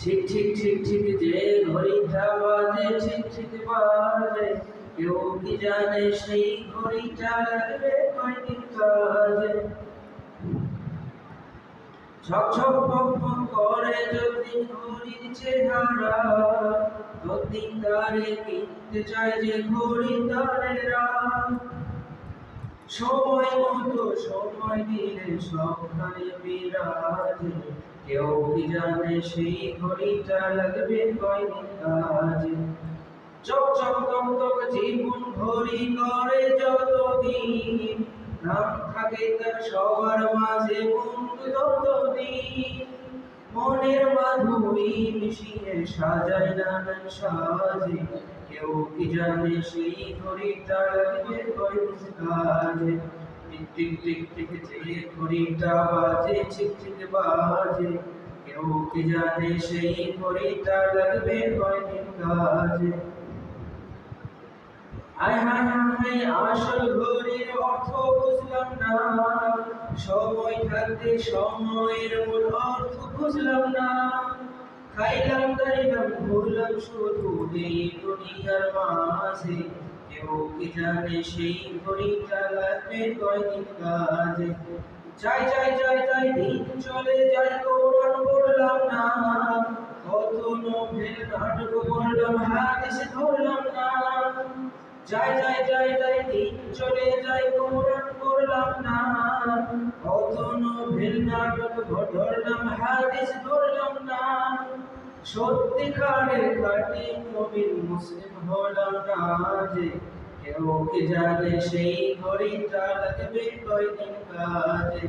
ঠিক ঠিক ঠিক ঠিক যে ঘড়িটা বাজে, ঠিক ঠিক বাজে। কেউ কি জানে সেই ঘড়িটা লাগবে কয়দিন কাজে? ঝক ঝক পক পক করে যদি চেহারা যতদিন তারে কিনতে চায় যে ঘড়ি তারেরা সময় মতো, সময় দিলে সবখানে বিরাজে। কেউ কি জানে সেই ঘড়িটা লাগবে কাজে? চক চক তক তক জীবন ঘড়ি করে যতদিন। নাম থাকে তার সবার মাঝে বন্ধু ততদিন। মনের মাধুরী মিশিয়ে সাজায় নানান সাজে। কেউ কি জানে সেই ঘড়িটা লাগবে কাজে? টিক টিক ঘড়িটা বাজে বাজে। কেউ কি জানে সেই ঘড়িটা লাগবে কয়দিন কাজে? আয়, হায় হায়, আসল ঘড়ির অর্থ বুঝলাম না। সময় থাকতে সময়ের মূল অর্থ বুঝলাম না। খাইলাম, দাইলাম শুধু এই ধরলাম না। যাই হাদিস ধরলাম না। সত্যিকারের কাটি মুমিন মুসলিম হলাম না যে কেউ কে জানে সেই ঘড়িটা লাগবে কয়দিন কাজে?